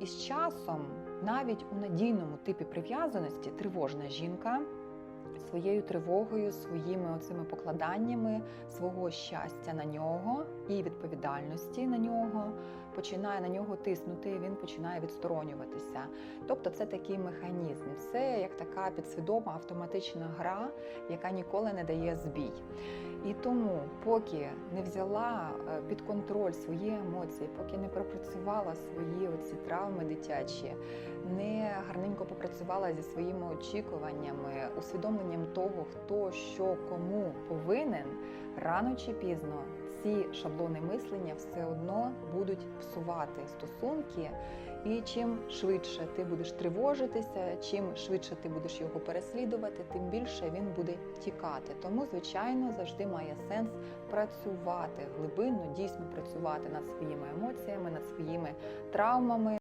із часом, навіть у надійному типі прив'язаності, тривожна жінка своєю тривогою, своїми оцими покладаннями свого щастя на нього і відповідальності на нього починає на нього тиснути, і він починає відсторонюватися. Тобто це такий механізм. Це як така підсвідома автоматична гра, яка ніколи не дає збій. І тому, поки не взяла е, під контроль свої емоції, поки не пропрацювала свої оці травми дитячі, не гарненько попрацювала зі своїми очікуваннями, усвідомленням того, хто що кому повинен, рано чи пізно ці шаблони мислення все одно будуть псувати стосунки. І чим швидше ти будеш тривожитися, чим швидше ти будеш його переслідувати, тим більше він буде тікати. Тому, звичайно, завжди має сенс працювати глибинно, дійсно працювати над своїми емоціями, над своїми травмами.